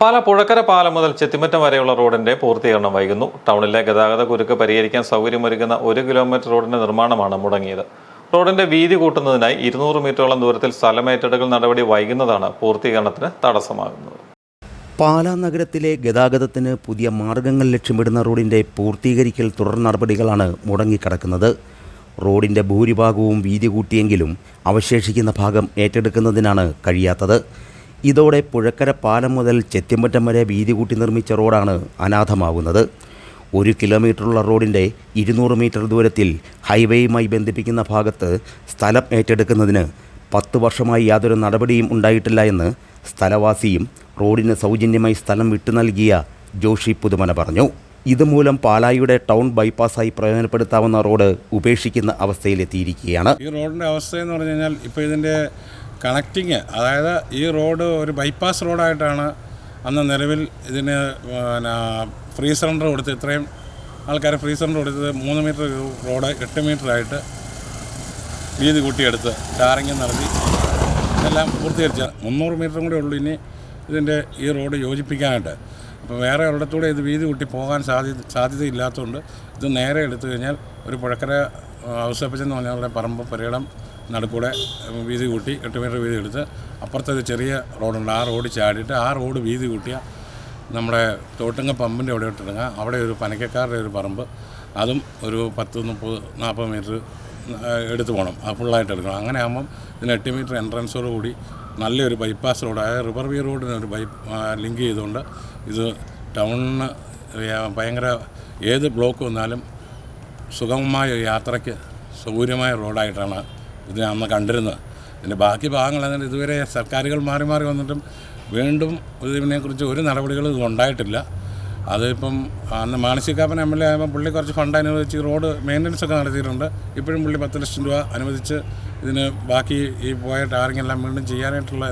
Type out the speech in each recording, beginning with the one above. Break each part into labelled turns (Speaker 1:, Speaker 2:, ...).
Speaker 1: പാല പുഴക്കര പാലം മുതൽ ചെത്തിമറ്റം വരെയുള്ള റോഡിന്റെ പൂർത്തീകരണം വൈകുന്നു. ടൗണിലെ ഗതാഗത കുരുക്ക് പരിഹരിക്കാൻ സൗകര്യമൊരുക്കുന്ന ഒരു കിലോമീറ്റർ റോഡിന്റെ നിർമ്മാണമാണ് മുടങ്ങിയത്. റോഡിന്റെ വീതി കൂട്ടുന്നതിനായി ഇരുന്നൂറ് മീറ്ററോളം ദൂരത്തിൽ സ്ഥലമേറ്റെടുക്കൽ നടപടി വൈകുന്നതാണ് പൂർത്തീകരണത്തിന് തടസ്സമാകുന്നത്.
Speaker 2: പാല നഗരത്തിലെ ഗതാഗതത്തിന് പുതിയ മാർഗങ്ങൾ ലക്ഷ്യമിടുന്ന റോഡിന്റെ പൂർത്തീകരിക്കൽ തുടർ നടപടികളാണ് മുടങ്ങിക്കിടക്കുന്നത്. റോഡിന്റെ ഭൂരിഭാഗവും വീതി കൂട്ടിയെങ്കിലും അവശേഷിക്കുന്ന ഭാഗം ഏറ്റെടുക്കുന്നതിനാണ് കഴിയാത്തത്. ഇതോടെ പുഴക്കര പാലം മുതൽ ചെത്തിമ്പറ്റം വരെ വീതി കൂട്ടി നിർമ്മിച്ച റോഡാണ് അനാഥമാകുന്നത്. ഒരു കിലോമീറ്ററുള്ള റോഡിന്റെ ഇരുന്നൂറ് മീറ്റർ ദൂരത്തിൽ ഹൈവേയുമായി ബന്ധിപ്പിക്കുന്ന ഭാഗത്ത് സ്ഥലം ഏറ്റെടുക്കുന്നതിന് പത്ത് വർഷമായി യാതൊരു നടപടിയും ഉണ്ടായിട്ടില്ല എന്ന് സ്ഥലവാസിയും റോഡിന് സൗജന്യമായി സ്ഥലം വിട്ടു നൽകിയ ജോഷി പുതുമന പറഞ്ഞു. ഇതുമൂലം പാലായിയുടെ ടൗൺ ബൈപ്പാസായി പ്രയോജനപ്പെടുത്താവുന്ന റോഡ് ഉപേക്ഷിക്കുന്ന അവസ്ഥയിലെത്തിയിരിക്കുകയാണ്.
Speaker 3: ഈ റോഡിന്റെ അവസ്ഥ എന്ന് പറഞ്ഞു കഴിഞ്ഞാൽ ഇപ്പോൾ ഇതിന്റെ കണക്റ്റിങ് അതായത് ഈ റോഡ് ഒരു ബൈപ്പാസ് റോഡായിട്ടാണ് അന്ന് നിലവിൽ ഇതിന് പിന്നെ ഫ്രീ സിലിണ്ടർ കൊടുത്ത് ഇത്രയും ആൾക്കാരെ ഫ്രീ സിലിണ്ടർ കൊടുത്തത് മൂന്ന് മീറ്റർ റോഡ് എട്ട് മീറ്ററായിട്ട് വീതി കൂട്ടിയെടുത്ത് ടാറിങ് നടത്തി. ഇതെല്ലാം പൂർത്തീകരിച്ച മുന്നൂറ് മീറ്ററും കൂടെ ഉള്ളൂ ഇനി ഇതിന്റെ ഈ റോഡ് യോജിപ്പിക്കാനായിട്ട്. അപ്പോൾ വേറെ ഒരിടത്തൂടെ ഇത് വീതി കൂട്ടി പോകാൻ സാധ്യത സാധ്യതയില്ലാത്തതുകൊണ്ട് ഇത് നേരെ എടുത്തു കഴിഞ്ഞാൽ ഒരു പുഴക്കര ഔസപ്പച്ചെന്ന് പറഞ്ഞാൽ പറമ്പ് പരിയിടം നടുക്കൂടെ വീതി കൂട്ടി എട്ട് മീറ്റർ വീതി എടുത്ത് അപ്പുറത്തൊരു ചെറിയ റോഡുണ്ട്. ആ റോഡ് ചാടിയിട്ട് ആ റോഡ് വീതി കൂട്ടിയ നമ്മുടെ തോട്ടുങ്ങ പമ്പിന്റെ അവിടെ ഇട്ടിടുക അവിടെ ഒരു പനക്കക്കാരുടെ ഒരു പറമ്പ്. അതും ഒരു പത്ത് മുപ്പത് നാൽപ്പത് മീറ്റർ എടുത്തു പോകണം. അത് ഫുള്ളായിട്ട് എടുക്കണം. അങ്ങനെ ആകുമ്പം ഇതിന് എട്ട് മീറ്റർ എൻട്രൻസോട് കൂടി നല്ലൊരു ബൈപ്പാസ് റോഡ് അതായത് റിവർ വ്യൂ റോഡിന് ഒരു ബൈ ലിങ്ക് ചെയ്തുകൊണ്ട് ഇത് ടൗണിന് ഭയങ്കര ഏത് ബ്ലോക്ക് വന്നാലും സുഗമമായ യാത്രയ്ക്ക് സൗകര്യമായ റോഡായിട്ടാണ് ഇതിനെ അന്ന് കണ്ടിരുന്നത്. ഇതിന്റെ ബാക്കി ഭാഗങ്ങൾ അങ്ങനെ ഇതുവരെ സർക്കാരുകൾ മാറി മാറി വന്നിട്ടും വീണ്ടും ഇതിനെക്കുറിച്ച് ഒരു നടപടികളും ഇത് ഉണ്ടായിട്ടില്ല. അതിപ്പം അന്ന് മാനസികാപ്പൻ എം എൽ എ ആയപ്പോൾ പുള്ളി കുറച്ച് ഫണ്ട് അനുവദിച്ച് റോഡ് മെയിന്റനൻസ് ഒക്കെ നടത്തിയിട്ടുണ്ട്. ഇപ്പോഴും പുള്ളി പത്ത് ലക്ഷം രൂപ അനുവദിച്ച് ഇതിന് ബാക്കി ഈ പോയ ടാറിങ് എല്ലാം വീണ്ടും ചെയ്യാനായിട്ടുള്ള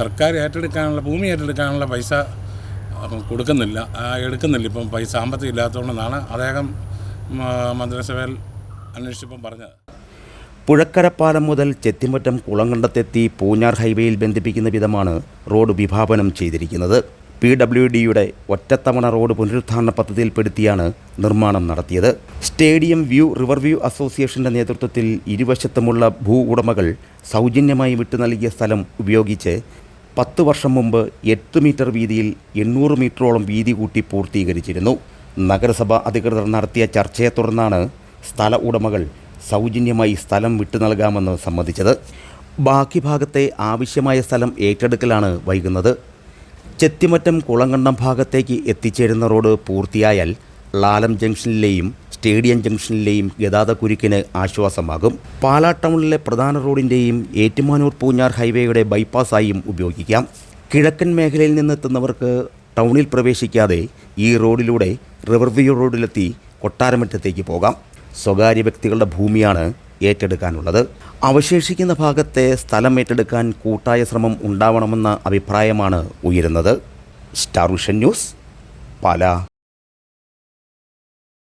Speaker 3: സർക്കാർ ഏറ്റെടുക്കാനുള്ള ഭൂമി ഏറ്റെടുക്കാനുള്ള പൈസ കൊടുക്കുന്നില്ല. എടുക്കുന്നില്ല. ഇപ്പം പൈസ സാമ്പത്തികം ഇല്ലാത്തതുകൊണ്ടെന്നാണ് അദ്ദേഹം മന്ത്രിസഭയിൽ അന്വേഷിച്ചപ്പം പറഞ്ഞത്.
Speaker 2: പുഴക്കരപ്പാലം മുതൽ ചെത്തിമറ്റം കുളങ്കണ്ടത്തെത്തി പൂഞ്ഞാർ ഹൈവേയിൽ ബന്ധിപ്പിക്കുന്ന വിധമാണ് റോഡ് വിഭാവനം ചെയ്തിരിക്കുന്നത്. പി ഡബ്ല്യു ഡിയുടെ ഒറ്റത്തവണ റോഡ് പുനരുദ്ധാരണ പദ്ധതിയിൽപ്പെടുത്തിയാണ് നിർമ്മാണം നടത്തിയത്. സ്റ്റേഡിയം വ്യൂ റിവർ വ്യൂ അസോസിയേഷന്റെ നേതൃത്വത്തിൽ ഇരുവശത്തുമുള്ള ഭൂ ഉടമകൾ സൗജന്യമായി വിട്ടു നൽകിയ സ്ഥലം ഉപയോഗിച്ച് പത്ത് വർഷം മുമ്പ് എട്ട് മീറ്റർ വീതിയിൽ എണ്ണൂറ് മീറ്ററോളം വീതി കൂട്ടി പൂർത്തീകരിച്ചിരുന്നു. നഗരസഭ അധികൃതർ നടത്തിയ ചർച്ചയെ തുടർന്നാണ് സ്ഥല ഉടമകൾ സൗജന്യമായി സ്ഥലം വിട്ടു നൽകാമെന്ന് സമ്മതിച്ചത്. ബാക്കി ഭാഗത്തെ ആവശ്യമായ സ്ഥലം ഏറ്റെടുക്കലാണ് വൈകുന്നത്. ചെത്തിമറ്റം കുളങ്കണ്ടം ഭാഗത്തേക്ക് എത്തിച്ചേരുന്ന റോഡ് പൂർത്തിയായാൽ ലാലം ജംഗ്ഷനിലെയും സ്റ്റേഡിയം ജംഗ്ഷനിലെയും ഗതാഗതക്കുരുക്കിന് ആശ്വാസമാകും. പാലാ ടൗണിലെ പ്രധാന റോഡിന്റെയും ഏറ്റുമാനൂർ പൂഞ്ഞാർ ഹൈവേയുടെ ബൈപ്പാസായും ഉപയോഗിക്കാം. കിഴക്കൻ മേഖലയിൽ നിന്നെത്തുന്നവർക്ക് ടൗണിൽ പ്രവേശിക്കാതെ ഈ റോഡിലൂടെ റിവർവ്യൂ റോഡിലെത്തി കൊട്ടാരമറ്റത്തേക്ക് പോകാം. സ്വകാര്യ വ്യക്തികളുടെ ഭൂമിയാണ് ഏറ്റെടുക്കാനുള്ളത്. അവശേഷിക്കുന്ന ഭാഗത്തെ സ്ഥലം ഏറ്റെടുക്കാൻ കൂട്ടായ ശ്രമം ഉണ്ടാവണമെന്ന അഭിപ്രായമാണ് ഉയരുന്നത്. Star vision news Pala.